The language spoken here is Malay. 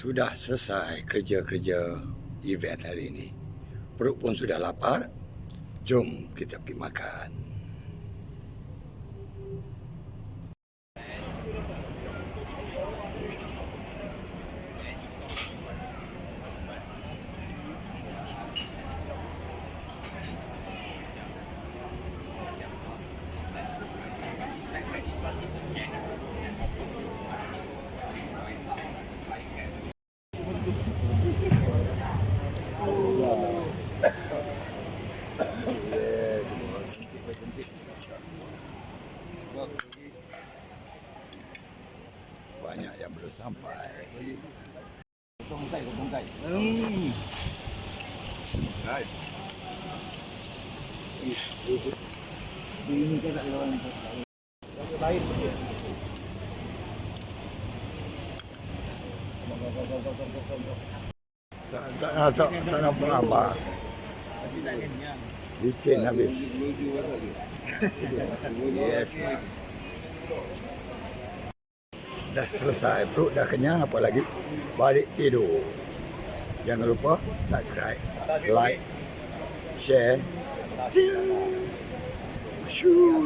Sudah selesai kerja-kerja event hari ini. Perut pun sudah lapar. Jom kita pergi makan. Banyak yang belum sampai. Hmm. Ini kan tak ada orang lain pun dia. Tak, tak, nak, tak, tak nampak nampak. Licin habis. Yes. Dah selesai. Perut dah kenyang. Apa lagi? Balik tidur. Jangan lupa subscribe, like, share. Ting. Shoo.